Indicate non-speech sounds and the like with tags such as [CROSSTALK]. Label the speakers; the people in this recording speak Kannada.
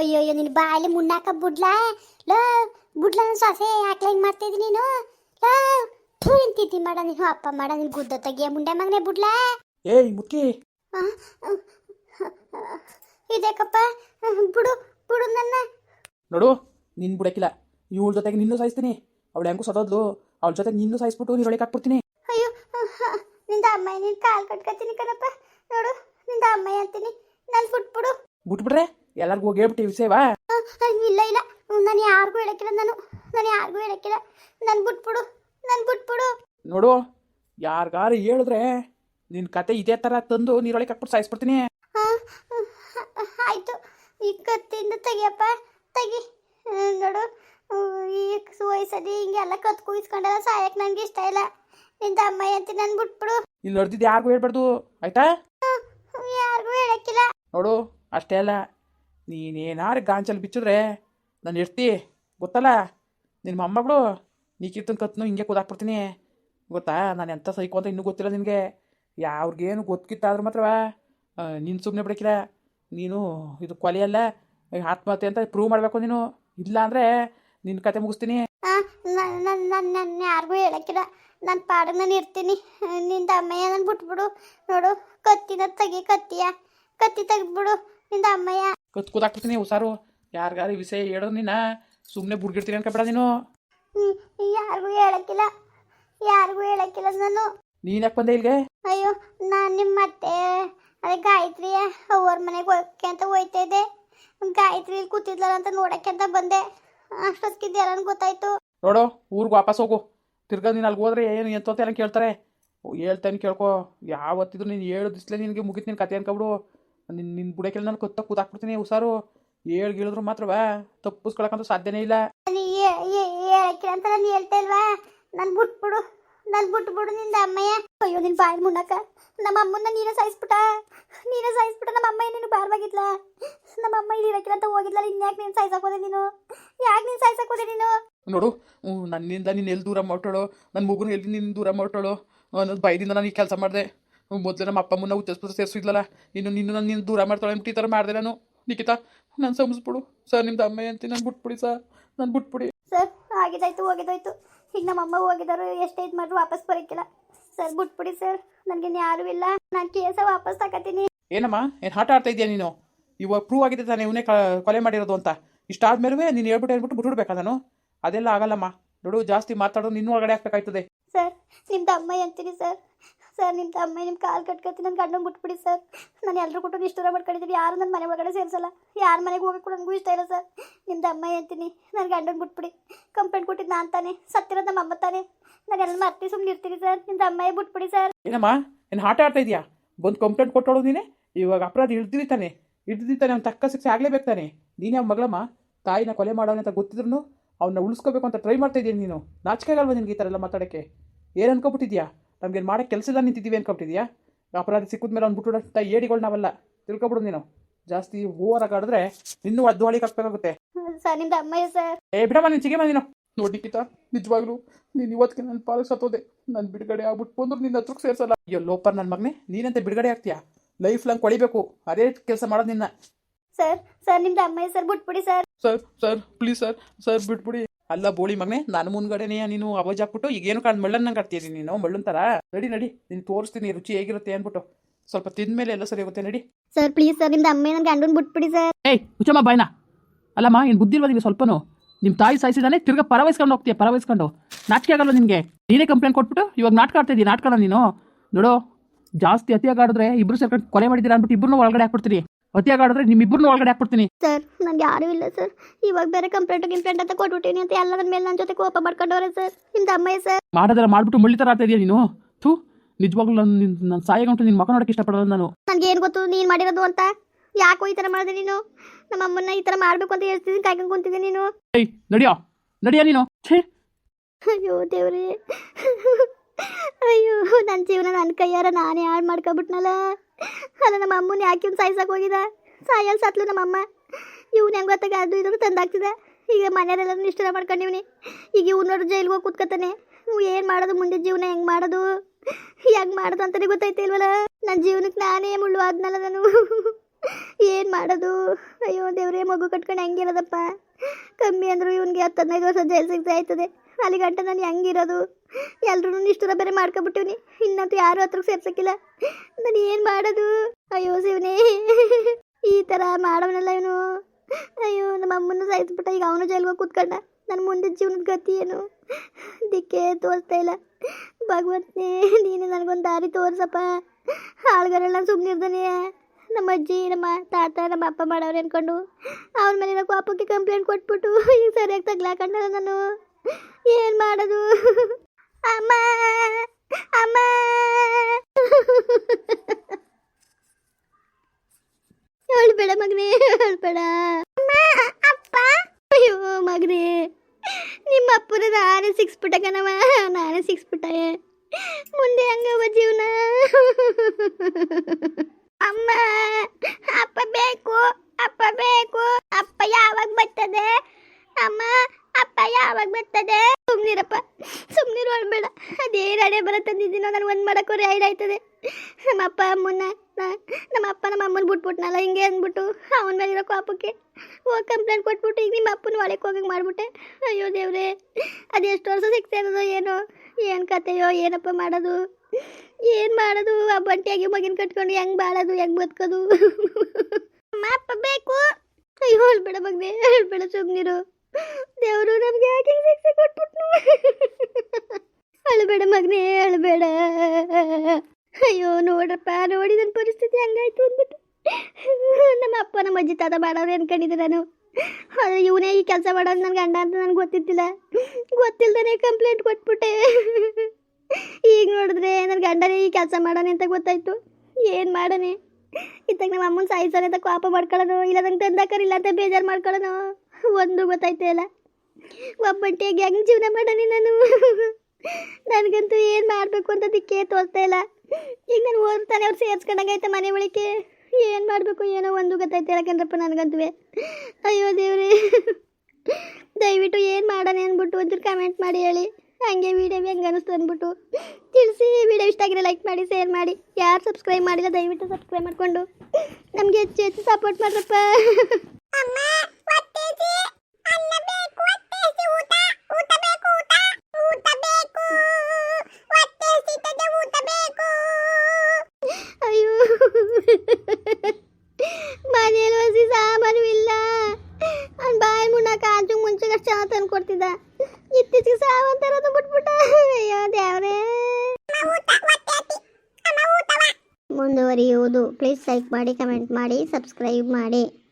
Speaker 1: ಅಯ್ಯೋ ಅಯ್ಯೋ ನಿನ್ನ ಬಾಯಲ್ಲಿ ಮುನ್ನಾಕ ಬುಡ್ಲಾ? ಲೋ ಬುಡ್ಲ ನನ್ನ ಸೊಸೆ ಯಾಕೆ ಹಿಂಗೆ ಮಾಡ್ತಿದ್ದಿ ನೀನು? ಲೋ ಥೂ ನಿಂತಿದ್ದಿ ಮಾಡ ನೀನು ಅಪ್ಪ ಮಾಡ ನಿನ್ ಗುದ್ದ ತೆಗಿಯ ಮುಂಡೆ ಮಗನೇ ಬುಡ್ಲಾ?
Speaker 2: ಏಯ್ ಮುಕ್ಕಿ
Speaker 1: ಇದೇಕಪ್ಪ ಬಿಡು ಬಿಡು ನನ್ನ.
Speaker 2: ನೋಡು ನಿನ್ನ ಬಿಡಕ್ಕಿಲ್ಲ ಇವಳ ಜೊತೆಗೆ ನಿನ್ನೂ ಸಾಯಿಸ್ತೀನಿ. ಅವಳು ಹೆಂಗೂ ಸದೋದ್ಲು ಅವಳ ಜೊತೆಗೆ ನಿನ್ನೂ ಸಾಯಿಸ್ಬಿಟ್ಟು ನೀರೊಳಗೆ ಹಾಕ್ಬಿಡ್ತೀನಿ.
Speaker 1: ಅಯ್ಯೋ ನಿಂದ ಅಮ್ಮ ನಿನ್ನ ಕಾಲ್ ಕಟ್ಕೊತೀನಿ ಕಣಪ್ಪ. ನೋಡು ನಿಂದ ಅಮ್ಮ ಅಂತೀನಿ. ನಾನು ಬಿಟ್ಬಿಡು
Speaker 2: ಬಿಟ್ಬಿಟ್ರೆ ಎಲ್ಲರಿಗೂ ಹೋಗಿ ಹೇಳ್ಬಿಟ್ಟು ವಿಷಯವಾ
Speaker 1: ಇಲ್ಲ ಇಲ್ಲ. ನಾನು ಯಾರಿಗೂ ಹೇಳಕ್ಕಿಲ್ಲ ನಾನು ನಾನು ಯಾರಿಗೂ ಹೇಳಕ್ಕಿಲ್ಲ. ನಾನು ಬಿಟ್ಬಿಡು ನಾನು ಬಿಟ್ಬಿಡು.
Speaker 2: ನೋಡು ಯಾರಿಗಾರು ಹೇಳಿದ್ರೆ ನಿನ್ನ ಕತೆ ಇದೇ ಥರ ತಂದು ನೀರೊಳಗೆ ಹಾಕ್ಬಿಟ್ಟು ಸಾಯಿಸ್ಬಿಡ್ತೀನಿ.
Speaker 1: ಆಯಿತು. ಈ ಕತ್ತಿಂದ ತೆಗಿಯಪ್ಪ ತೆಗಿ. ನೋಡು. ಈ ವಯಸ್ಸಲ್ಲಿ ಹಿಂಗೆಲ್ಲ ಕತ್ ಕೂಯಿಸ್ಕೊಂಡೆಲ್ಲ ಸಾಯಕ್ಕೆ ನನಗೆ ಇಷ್ಟ ಇಲ್ಲ. ನಿಂದ ಅಮ್ಮ ಅಂತ ನಾನು ಬಿಟ್ಬಿಡು.
Speaker 2: ಇಲ್ಲಿ ನಡೆದಿದ್ದು ಯಾರಿಗೂ ಹೇಳ್ಬಾರ್ದು ಆಯ್ತಾ?
Speaker 1: ಯಾರಿಗೂ ಹೇಳಕ್ಕಿಲ್ಲ.
Speaker 2: ನೋಡು ಅಷ್ಟೇ ಅಲ್ಲ ನೀನೇನಾರು ಗಾಂಚಲ್ಲಿ ಬಿಚ್ಚಿದ್ರೆ ನಾನು ಇರ್ತಿ ಗೊತ್ತಲ್ಲ? ನಿನ್ನ ಮೊಮ್ಮಗಳು ನೀ ಕಿತ್ತನ ಕತ್ನು ಹಿಂಗೆ ಕುದಾಕ್ಬಿಡ್ತೀನಿ. ಗೊತ್ತಾ? ನಾನು ಎಂಥ ಸೈಕೋ ಅಂತ ಇನ್ನೂ ಗೊತ್ತಿಲ್ಲ ನಿನಗೆ. ಯಾವ್ರಿಗೇನು ಗೊತ್ತಿತ್ತಾದ್ರೂ ಮಾತ್ರವಾ? ನೀನು ಸುಮ್ಮನೆ ಬಿಡಕ್ಕಿಲ್ಲ ನೀನು ಇದು ಕೊಲೆ ಅಲ್ಲ ಆತ್ಮಹತ್ಯೆ ಅಂತ ಪ್ರೂವ್ ಮಾಡಬೇಕು ನೀನು. ಇಲ್ಲ ಅಂದರೆ ನಿನ್ನ ಕತೆ ಮುಗಿಸ್ತೀನಿ.
Speaker 1: ನಾನು ನನ್ನ ಯಾರಿಗೂ ಹೇಳಕ್ಕಿಲ್ಲ ನನ್ನ ಪಾಡಿಗೆ ನಾನು ಇರ್ತೀನಿ. ನಿಂದ ಅಮ್ಮಯ್ಯ ನಾನು ಬಿಟ್ಬಿಡು. ನೋಡು, ಕತ್ತಿನ ತೆಗಿ ಕತ್ತಿಯ. ಕತ್ತಿ ತೆಗ್ದ್ಬಿಡು. ನಿಂದ ಅಮ್ಮಯ್ಯ.
Speaker 2: ಕತ್ ಕೂದಾಕ್ಬಿಡ್ತೀನಿ ಹುಷಾರು. ಯಾರಿಗಾರು ಈ ವಿಷಯ ಹೇಳೋ ನೀನು? ಸುಮ್ಮನೆ ಬುಡ್ಗಿಡ್ತೀನಿ ಅನ್ಕೊಬೇಡ ನೀನು.
Speaker 1: ಯಾರಿಗೂ ಹೇಳಕ್ಕಿಲ್ಲ. ಯಾರಿಗೂ ಹೇಳಕ್ಕಿಲ್ಲ ನಾನು.
Speaker 2: ನೀನು ಯಾಕೆ ಬಂದೆ ಇಲ್ಲಿಗೆ?
Speaker 1: ಅಯ್ಯೋ ನಾನು ನಿಮ್ಮ ಮತ್ತೆ ಅದೇ ಗಾಯತ್ರಿಯ ಅವ್ರ ಮನೆಗೆ ಹೋಗಕ್ಕೆ ಅಂತ ಹೋಯ್ತಾ ಇದ್ದೆ. ಗಾಯತ್ರಿ ಇಲ್ಲಿ ಕೂತಿದ್ಲಲ್ಲ ಅಂತ ನೋಡಕ್ಕೆ ಅಂತ ಬಂದೆ. ಅಷ್ಟೊತ್ತಿಗೆ ನನಗೆ ಗೊತ್ತಾಯ್ತು.
Speaker 2: ನೋಡು ಊರಿಗೆ ವಾಪಸ್ ಹೋಗು. ತಿರ್ಗಾ ನೀನು ಅಲ್ಲಿಗೆ ಹೋದ್ರೆ ಏನು ಎಂತ ಅಂತ ಎಲ್ಲ ಕೇಳ್ತಾರೆ. ಹೇಳ್ತೇನೆ ಕೇಳ್ಕೊ. ಯಾವತ್ತಿದ್ರು ನೀನು ಹೇಳು ದಿಸ್ಲೆ ನಿನಗೆ ಮುಗಿತು ನಿನ್ನ ಕತೆ ಅನ್ಕೊಬಿಡು. ನಿನ್ನ ನಿನ್ನ ಬುಡಕ್ಕೆಲ್ಲ ನಾನು ಕೊತ್ತ ಕೂತಾಕ್ಬಿಡ್ತೀನಿ ಹುಷಾರು. ಹೇಳ್ ಮಾತ್ರ ಮಾತ್ರವಾ ತಪ್ಪಿಸ್ಕೊಳಕ್ಕಂತೂ ಸಾಧ್ಯನೇ ಇಲ್ಲ.
Speaker 1: ನಾನು ಅಂತ ನಾನು ಹೇಳ್ತಾ ಇಲ್ವಾ? ನಾನು ಬಿಟ್ಬಿಡು ನಾನು ಬಿಟ್ಬಿಡು ನಿಂದ ಅಮ್ಮಯ್ಯ. ಅಯ್ಯೋ ನಿನ್ ಬಾಯಿ ಮುನ್ನಕ ನಮ್ಮ ಅಮ್ಮನ್ನ ನೀನೇ ಸಾಯಿಸ್ಬಿಟ್ಟ. ನೀನೇ ಸಾಯಿಸ್ಬಿಟ್ಟ ನಮ್ಮ ಅಮ್ಮ ನೀನು ಬಾರ್ವಾಗಿದ್ಲ. ನಮ್ಮ ಅಮ್ಮ ಇಲ್ಲಿ ಇರಕ್ಕಿಲ್ಲ ಅಂತ ಹೋಗಿದ್ಲ ಇನ್ಯಾಕೆ ನೀನು ಸಾಯ್ಸಕ್ ಹೋದೆ ನೀನು? ಯಾಕೆ ನೀನು ಸಾಯ್ಸಕ್ ಹೋದೆ ನೀನು?
Speaker 2: ನೋಡು ನನ್ನಿಂದ ನೀನು ಎಲ್ಲಿ ದೂರ ಮಾಡ್ತಾಳೋ ನನ್ನ ಮಗುನ ಎಲ್ಲಿ ನಿನ್ನ ದೂರ ಮಾಡ್ತಾಳೋ ಅನ್ನೋದು ಭಯದಿಂದ ನಾನು ಈ ಕೆಲಸ ಮಾಡಿದೆ. ಮೊದಲು ನಮ್ಮ ಅಪ್ಪ ಮುನ್ನ ಉಚ್ಚಸ್ಪುರ ಸೇರಿಸಿದ್ಲಲ್ಲ ಇನ್ನು ನಿನ್ನ ನಾನು ನಿನ್ನ ದೂರ ಮಾಡ್ತಾಳೆ ಅಂದ್ಬಿಟ್ಟು ಈ ಥರ ಮಾಡಿದೆ ನಾನು ನಿಖಿತಾ ನಾನು ಸಂಬಿಸ್ಬಿಡು ಸರ್ ನಿಮ್ದು ಅಮ್ಮ ಅಂತ ನಾನು ಬಿಟ್ಬಿಡಿ ಸರ್ ನಾನು ಬಿಟ್ಬಿಡಿ
Speaker 1: ಸರ್ ಆಗಿದಾಯ್ತು ಹೋಗಿದಾಯ್ತು ಈಗ ನಮ್ಮ ಅಮ್ಮ ಹೋಗಿದಾರು ಎಷ್ಟೇ ಇದು ಮಾಡ್ರು ವಾಪಸ್ ಬರೋಕ್ಕಿಲ್ಲ ಸರ್ ಬಿಟ್ಬಿಡಿ ಸರ್ ನನಗೆ ಯಾರೂ ಇಲ್ಲ ನಾನು ಕೇಸ ವಾಪಸ್ ತಗೋತೀನಿ
Speaker 2: ಏನಮ್ಮ ಏನು ಆಟ ಆಡ್ತಾ ಇದೆಯಾ ನೀನು ಇವಾಗ ಪ್ರೂವ್ ಆಗಿದೆ ತಾನೇ ಇವನೇ ಕೊಲೆ ಮಾಡಿರೋದು ಅಂತ ಇಷ್ಟಾದ್ಮೇಲೆ ನೀನು ಹೇಳ್ಬಿಟ್ಟು ಹೇಳ್ಬಿಟ್ಟು ಬಿಟ್ಬಿಡ್ಬೇಕಾ ನಾನು ಅದೆಲ್ಲ ಆಗಲ್ಲಮ್ಮ ನೋಡು ಜಾಸ್ತಿ ಮಾತಾಡೋದು ನಿನ್ನೂ ಒಳಗಡೆ ಹಾಕ್ಬೇಕಾಯ್ತದೆ
Speaker 1: ಸರ್ ನಿಮ್ದು ಅಮ್ಮ ಅಂತೀನಿ ಸರ್ ಸರ್ ನಿಮ್ಮ ಅಮ್ಮ ನಿಮ್ಮ ಕಾಲು ಕಟ್ಕೊತೀನಿ ನನ್ನ ಗಂಡನ ಬಿಟ್ಬಿಡಿ ಸರ್. ನಾನು ಎಲ್ಲರೂ ಕೊಟ್ಟು ದೂರ ಮಾಡ್ಕೊಂಡಿದ್ದೀನಿ ಯಾರು ನನ್ನ ಮನೆ ಒಳಗಡೆ ಸೇರಿಸಲ್ಲ. ಯಾರ ಮನೆಗೆ ಹೋಗಕ್ಕೆ ನನಗೂ ಇಷ್ಟ ಇಲ್ಲ ಸರ್. ನಿಮ್ಮ ಅಮ್ಮ ಅಂತೀನಿ ನನ್ನ ಗಂಡನ ಬಿಟ್ಬಿಡಿ. ಕಂಪ್ಲೇಂಟ್ ಕೊಟ್ಟಿದ್ದು ನಾನು ತಾನೆ, ಸತ್ತಿರೋದು ನಮ್ಮ ಅಮ್ಮ ತಾನೆ. ನಾನು ಎಲ್ಲ ಮರ್ತಿ ಸುಮ್ಮನೆ ಇರ್ತೀನಿ ಸರ್. ನಿಮ್ಮ ಅಮ್ಮಯ್ಯ ಬಿಟ್ಬಿಡಿ ಸರ್.
Speaker 2: ಏನಮ್ಮ ಏನು ಆಟ ಆಡ್ತಾ ಇದೆಯಾ? ಬಂದು ಕಂಪ್ಲೇಂಟ್ ಕೊಟ್ಟೋಳು ನೀನೆ? ಇವಾಗ ಅಪರಾಧ ಹಿಡ್ದಿರಿ ತಾನೆ? ಹಿಡ್ದಿರಿ ತಾನೆ, ಅವ್ನು ತಕ್ಕ ಶಿಕ್ಷೆ ಆಗಲೇಬೇಕು ತಾನೆ? ನೀನೇ ಅವ್ನ ಮಗಳಮ್ಮ? ತಾಯಿನ ಕೊಲೆ ಮಾಡೋಣ ಅಂತ ಗೊತ್ತಿದ್ರು ಅವನ್ನ ಉಳಿಸ್ಕೋಬೇಕು ಅಂತ ಟ್ರೈ ಮಾಡ್ತಾ ಇದೀಯ ನೀನು? ನಾಚಿಕೆ ನಿನಗೆ ನಿನ್ಗೆ ಈ ಥರ ಎಲ್ಲ ಮಾತಾಡೋಕ್ಕೆ? ಏನು ಅನ್ಕೊಬಿಟ್ಟಿದ್ಯಾ? ನಮ್ಗೇನು ಮಾಡೋ ಕೆಲಸ ಇಲ್ಲ ನಿಂತಿದ್ದೀವಿ ಅನ್ಕೊಬಿಟ್ಟಿದ್ಯಾ? ಅಪರಾಧ ಸಿಕ್ಕಿದ್ಮೇಲೆ ಅವ್ನು ಬಿಟ್ಟು ಏಡಿಗಳು ನಾವೆಲ್ಲ. ತಿಳ್ಕೊಬಿಡು ನೀನು. ಜಾಸ್ತಿ ಓವರ್ ಆಗಾಡಿದ್ರೆ ನಿನ್ನ ಅದ್ದು ಹೊಳಿಗೆ ಹಾಕ್ಬೇಕಾಗುತ್ತೆ
Speaker 1: ಸರ್ ನಿಮ್ದು ಅಮ್ಮಯ್ಯ ಸರ್.
Speaker 2: ಏ ಬಿಡಮ್ಮ ನೀನು ಚಿಗೆ ನೀನು. ನೋಡಿ ಕಿತ ನಿಜವಾಗ್ಲೂ ನೀನು ಇವತ್ತಿಗೆ ನನ್ನ ಪಾಲಿಗೆ ಸತ್ತೋದೆ. ನಾನು ಬಿಡುಗಡೆ ಆಗ್ಬಿಟ್ಟು ಬಂದ್ರು ನಿನ್ನ ಹತ್ರಕ್ಕೆ ಸೇರ್ಸಲ್ಲ. ಅಯ್ಯೋ ಲೋಪರ್ ನನ್ನ ಮಗನೇ. ನೀನಂತೆ ಬಿಡುಗಡೆ ಆಗ್ತೀಯಾ? ಲೈಫ್ ಲಾಂಗ್ ಕೊಳಿಬೇಕು. ಅದೇ ಕೆಲಸ ಮಾಡೋದು ನಿನ್ನ.
Speaker 1: ಸರ್ ಸರ್ ನಿಮ್ದು ಅಮ್ಮಯ್ಯ ಸರ್ ಬಿಟ್ಬಿಡಿ sir.
Speaker 2: Sir sir please sir sir ಬಿಟ್ಬಿಡಿ. ಅಲ್ಲ ಬೋಳಿ ಮಗನೆ ನಾನು ಮುಂದ್ಗಡೆನೇ ನೀನು ಅವಾಜ್ ಹಾಕ್ಬಿಟ್ಟು ಈಗೇನು ಕಾಣ್ ಮಳ್ಳನ್ನ ಕಟ್ತೀರಿ ನೀನು ಮಳ್ಳನ್ ಥರ ನಡಿ ನಡಿ ನೀನ್ ತೋರಿಸ್ತೀನಿ ರುಚಿ ಹೇಗಿರುತ್ತೆ ಅಂದ್ಬಿಟ್ಟು. ಸ್ವಲ್ಪ ತಿಂದ್ಮೇಲೆ ಎಲ್ಲ ಸರಿ ಹೋಗುತ್ತೆ ನಡಿ.
Speaker 1: ಸರ್ ಪ್ಲೀಸ್ ಸರ್ ನಿಮ್ದು ಅಮ್ಮ ನನ್ನ ಅಂಡನ್ ಬಿಟ್ಬಿಡಿ ಸರ್.
Speaker 2: ಏಯ್ ಹುಚ್ಚಮ್ಮ ಬಾಯ್ನ. ಅಲ್ಲಮ್ಮ ಏನು ಬುದ್ಧಿ ಇಲ್ವಾ ನಿಮಗೆ ಸ್ವಲ್ಪನು? ನಿಮ್ಮ ತಾಯಿ ಸಾಯಿಸಿದಾನೆ ತಿರ್ಗ ಪರವಹಿಸ್ಕೊಂಡು ಹೋಗ್ತೀಯ ಪರವಹಿಸ್ಕೊಂಡು ನಾಟಕ ಆಗಲ್ಲ ನಿನಗೆ? ನೀನೇ ಕಂಪ್ಲೇಂಟ್ ಕೊಟ್ಬಿಟ್ಟು ಇವಾಗ ನಾಟಕ ಆಡ್ತಾ ಇದೀಯ ನಾಟಕನ ನೀನು? ನೋಡು ಜಾಸ್ತಿ ಅತಿಯಾಗಿ ಆಡಿದ್ರೆ ಇಬ್ರು ಸೇರ್ಕೊಂಡು ಕೊಲೆ ಮಾಡಿದ್ದೀರಾ ಅಂದ್ಬಿಟ್ಟು ಇಬ್ಬರನ್ನೂ ಒಳಗಡೆ ಹಾಕ್ಬಿಡ್ತೀನಿ ಅತಿಯಾಗಿ ಆಡಿದ್ರೆ ನಿಮ್ಮಿಬ್ಬರನ್ನ ಒಳಗಡೆ ಹಾಕ್ಬಿಡ್ತೀನಿ.
Speaker 1: ಸರ್ ನನಗೆ ಯಾರು ಇಲ್ಲ ಸರ್. ಇವಾಗ ಬೇರೆ ಕಂಪ್ಲೇಂಟ್ ಗಿಂಪ್ಲೇಂಟ್ ಅಂತ ಕೊಟ್ಬಿಟ್ಟಿನಿ ಅಂತ ಎಲ್ಲದರ ಮೇಲೆ ನನ್ನ ಜೊತೆ ಕೋಪ ಮಾಡ್ಕೊಂಡವ್ರೆ ಸರ್. ನಿಮ್ದು ಅಮ್ಮಯ್ಯ ಸರ್.
Speaker 2: ಮಾಡೋದೆಲ್ಲ ಮಾಡ್ಬಿಟ್ಟು ಮುಳ್ಳಿ ಥರ ಇದೀಯ ನೀನು? ಥೂ ನಿಜವಾಗ್ಲೂ ನನ್ನ ನನ್ನ ಸಾಯಗಂಟು ನಿನ್ನ ಮಗ ನೋಡಕ್ಕೆ ಇಷ್ಟಪಡೋದು ನಾನು.
Speaker 1: ನನಗೆ ಏನು ಗೊತ್ತು ನೀನು ಮಾಡಿರೋದು ಅಂತ? ಯಾಕೋ ಈ ಥರ ಮಾಡಿದೆ ನೀನು? ನಮ್ಮ ಅಮ್ಮನ್ನ ಈ ಥರ ಮಾಡಬೇಕು ಅಂತ ಹೇಳ್ತಿದ್ದೀನಿ ಕಾಯ್ಕೊಂಡು ಕುಂತಿದ್ದೆ ನೀನು.
Speaker 2: ಏಯ್ ನಡಿಯೋ. ನಡಿಯೋ ನೀನು. ಛೇ.
Speaker 1: ಅಯ್ಯೋ ದೇವ್ರೇ. ಅಯ್ಯೋ ನನ್ನ ಜೀವನ ನನ್ನ ಕೈಯಾರ ನಾನೇ ಹಾಳು ಮಾಡ್ಕೊಬಿಟ್ನಲ್ಲ. ಅಲ್ಲ, ನಮ್ಮ ಅಮ್ಮನ ಯಾಕೆ ಇವ್ನು ಸಾಯ್ಸಕ್ಕೆ ಹೋಗಿದ ಸಾಯಲ್ ಸತ್ಲು ನಮ್ಮ ಅಮ್ಮ. ಇವ್ನು ಹೆಂಗೆ ಗೊತ್ತಾಗ? ಅದು ಇದು ತಂದಾಗ್ತಿದೆ ಈಗ ಮನೆಯವರೆಲ್ಲ ಇಷ್ಟರ ಮಾಡ್ಕೊಂಡಿವ್ನಿ. ಈಗ ಇವ್ನೋರು ಜೈಲಿಗೆ ಹೋಗಿ ಕೂತ್ಕೊತಾನೆ ನೀವು ಏನು ಮಾಡೋದು? ಮುಂದೆ ಜೀವನ ಹೆಂಗೆ ಮಾಡೋದು? ಹೆಂಗೆ ಮಾಡೋದು ಅಂತಲೇ ಗೊತ್ತಾಯ್ತಿಲ್ವಲ್ಲ ನನ್ನ ಜೀವನಕ್ಕೆ ನಾನೇ ಮುಳ್ಳು ಆದ್ನಲ್ಲ ನಾನು. ಏನು ಮಾಡೋದು? ಅಯ್ಯೋ, ದೇವ್ರೇ, ಮಗು ಕಟ್ಕೊಂಡು ಹೆಂಗಿರೋದಪ್ಪ? ಕಮ್ಮಿ ಅಂದರು ಇವನಿಗೆ ಹತ್ತು ಹದಿನೈದು ವರ್ಷ ಜೈಲು ಸಿಗ್ತಾ ಆಯ್ತದೆ. ಅಲ್ಲಿ ಗಂಟ ನಾನು ಹೆಂಗಿರೋದು? ಎಲ್ಲರೂ ಇಷ್ಟರ ಬೇರೆ ಮಾಡ್ಕೊಬಿಟ್ಟಿವ್ನಿ. ಇನ್ನಂತೂ ಯಾರು ಹತ್ರ ಸೇರ್ಸಕ್ಕಿಲ್ಲ. ನಾನು ಏನು ಮಾಡೋದು? ಅಯ್ಯೋ ಶಿವನೇ. ಈ ಥರ ಮಾಡವನಲ್ಲ ಇವನು. ಅಯ್ಯೋ, ನಮ್ಮ ಅಮ್ಮನ ಸಾಯಿಸ್ಬಿಟ್ಟ ಈಗ ಅವನು ಜೈಲ್ಗೆ ಕೂತ್ಕೊಂಡ. ನನ್ನ ಮುಂದೆ ಜೀವನದ ಗತಿ ಏನು? ದಿಕ್ಕೆ ತೋರಿಸ್ತಾ ಇಲ್ಲ. ಭಗವಂತನೇ, ನೀನು ನನಗೊಂದು ದಾರಿ ತೋರ್ಸಪ್ಪ. ಸುಮ್ಮನೆ ಸುಮ್ಮನಿರ್ದಾನೆ ನಮ್ಮ ಅಜ್ಜಿ, ನಮ್ಮ ತಾತ, ನಮ್ಮ ಅಪ್ಪ ಮಾಡೋರು ಅನ್ಕೊಂಡು ಅವ್ರ ಮೇಲೆ ಕೋಪಕ್ಕೆ ಕಂಪ್ಲೇಂಟ್ ಕೊಟ್ಬಿಟ್ಟು ಈಗ ಸರಿಯಾಗಿ ತಗ್ಲಾಕಂಡಲ್ಲ ನಾನು. ಏನು ಮಾಡೋದು? ಅಮ್ಮ ಅಮ್ಮ. ಹೇಳ್ಬೇಡ ಮಗನೇ, ಹೇಳ್ಬೇಡ. ಅಪ್ಪ. ಅಯ್ಯೋ ಮಗನೇ, ನಿಮ್ಮ ಅಪ್ಪನ ನಾನೇ ಸಿಕ್ಸ್ಬಿಟ್ಟ ಕಣವ ನಾನೇ ಮುಂದೆ ಹಂಗವ ಜೀವನ. ಅಮ್ಮ, ಅಪ್ಪ ಬೇಕು ಅಪ್ಪ ಬೇಕು. ಅಪ್ಪ ಯಾವಾಗ ಬರ್ತದೆ? ಅಮ್ಮ ಯಾವಾಗ ಬರ್ತದೆ. ಸುಮ್ನಿರಪ್ಪ. ಸುಮ್ನಿರು ಅಳ್ಬೇಡ ಅದೇನು ಹಣೆ ಬರ ತಂದಿದ್ದೀನೋ ನಾನು ಒಂದು ಮಾಡಕ್ಕೂ ರೈಡ್ ಆಯ್ತದೆ. ನಮ್ಮ ಅಪ್ಪ, ಅಮ್ಮನ್ನ ನಮ್ಮ ಅಪ್ಪ ನಮ್ಮ ಅಮ್ಮನ ಬಿಟ್ಬಿಟ್ನಲ್ಲ, ಹಿಂಗೆ ಅಂದ್ಬಿಟ್ಟು ಅವನ ಮೇಲಿರೋ ಕೋಪಕ್ಕೆ. ಹೋಗಿ ಕಂಪ್ಲೇಂಟ್ ಕೊಟ್ಬಿಟ್ಟು ಈಗ ನಿಮ್ಮ ಅಪ್ಪನ ಒಳಗೆ ಹೋಗಿ ಮಾಡ್ಬಿಟ್ಟೆ. ಅಯ್ಯೋ ದೇವ್ರೆ. ಅದು ಎಷ್ಟು ವರ್ಷ ಶಿಕ್ಷೆ ಇರೋದು ಏನೋ? ಏನು ಕತೆಯೋ ಏನಪ್ಪ ಮಾಡೋದು? ಏನು ಮಾಡೋದು? ಆ ಬಂಟಿಯಾಗಿ ಮಗಿನ ಕಟ್ಕೊಂಡು ಹೆಂಗೆ ಬಾಳೋದು, ಹೆಂಗೆ ಬದುಕೋದು? [LAUGHS] ಅಮ್ಮ, ಅಪ್ಪ ಬೇಕು. ಅಯ್ಯೋ, ಹೇಳ್ಬೇಡ ಮಗನೇ, ಹೇಳ್ಬೇಡ ಸುಮ್ಮನಿರು ದೇವರು ನಮಗೆ ಯಾಕೆ ಶಿಕ್ಷೆ ಕೊಟ್ಬಿಟ್ನು? ಅಳಬೇಡ ಮಗನೇ, ಅಳಬೇಡ. ಅಯ್ಯೋ, ನೋಡ್ರಪ್ಪ, ನೋಡಿ ನನ್ನ ಪರಿಸ್ಥಿತಿ ಹಂಗಾಯ್ತು ಅಂದ್ಬಿಟ್ಟು. ನಮ್ಮ ಅಪ್ಪ, ನಮ್ಮ ಅಜ್ಜಿ, ತಾತ ಮಾಡೋರು ಅನ್ಕೊಂಡಿದ್ದೆ ನಾನು. ಅದು ಇವನೇ ಈ ಕೆಲಸ ಮಾಡೋದು ನನ್ನ ಗಂಡ ಅಂತ ನನಗೆ ಗೊತ್ತಿದ್ದಿಲ್ಲ. ಗೊತ್ತಿಲ್ದೇ ಕಂಪ್ಲೇಂಟ್ ಕೊಟ್ಬಿಟ್ಟೆ. ಈಗ ನೋಡಿದ್ರೆ ನನ್ನ ಗಂಡನೇ ಈ ಕೆಲಸ ಮಾಡೋಣ ಅಂತ ಗೊತ್ತಾಯ್ತು. ಏನು ಮಾಡೋಣ ಇತ್ತಾಗ ನಮ್ಮ ಅಮ್ಮನ ಸಾಯಿಸೋಣ ಅಂತ ಕೋಪ ಮಾಡ್ಕೊಳ್ಳೋಣ ಇಲ್ಲ ನಂಗೆ ತಂದಾಕರಿಲ್ಲ ಅಂತ ಬೇಜಾರು ಮಾಡ್ಕೊಳ್ಳೋನು? ಒಂದು ಗೊತ್ತಾಯ್ತೇ ಇಲ್ಲ. ಒಬ್ಬಂಟಿಯಾಗಿ ಹೆಂಗೆ ಜೀವನ ಮಾಡಣಿ ನಾನು? ನನಗಂತೂ ಏನು ಮಾಡಬೇಕು ಅಂತ ದಿಕ್ಕೇ ತೋರ್ತಾ ಇಲ್ಲ. ಈಗ ನಾನು ಓದ್ತಾನೆ ಅವ್ರು ಸೇರ್ಸ್ಕೊಂಡಂಗೈತೆ ಮನೆ ಒಳಗೆ ಏನು ಮಾಡಬೇಕು ಏನೋ ಒಂದು ಗೊತ್ತಾಯ್ತು ಕಣ್ರಪ್ಪ ನನಗಂತೂ ಅಯ್ಯೋ ದೇವ್ರಿ. ದಯವಿಟ್ಟು ಏನು ಮಾಡೋಣ ಅಂದ್ಬಿಟ್ಟು ಒಂಚೂರು ಕಮೆಂಟ್ ಮಾಡಿ ಹೇಳಿ. ಹಂಗೆ ವೀಡಿಯೋ ಹೆಂಗೆ ಅನಿಸ್ತು ಅಂದ್ಬಿಟ್ಟು ತಿಳಿಸಿ ವೀಡಿಯೋ ಇಷ್ಟ ಆಗಿರೋ ಲೈಕ್ ಮಾಡಿ ಶೇರ್ ಮಾಡಿ. ಯಾರು ಸಬ್ಸ್ಕ್ರೈಬ್ ಮಾಡಿಲ್ಲ ದಯವಿಟ್ಟು ಸಬ್ಸ್ಕ್ರೈಬ್ ಮಾಡಿಕೊಂಡು. ನಮಗೆ ಹೆಚ್ಚು ಹೆಚ್ಚು ಸಪೋರ್ಟ್ ಮಾಡ್ರಪ್ಪ. ಕೊಡ್ತಿದ್ದ ಇತ್ತೀಚೆಗೆ ಸಾಮಾನು ತರೋದು ಬಿಟ್ಬಿಟ್ಟ. ಅಯ್ಯೋ ದೇವ್ರೇ. ಮುಂದುವರಿಯುವುದು. ಪ್ಲೀಸ್ ಲೈಕ್ ಮಾಡಿ ಕಮೆಂಟ್ ಮಾಡಿ ಸಬ್ಸ್ಕ್ರೈಬ್ ಮಾಡಿ.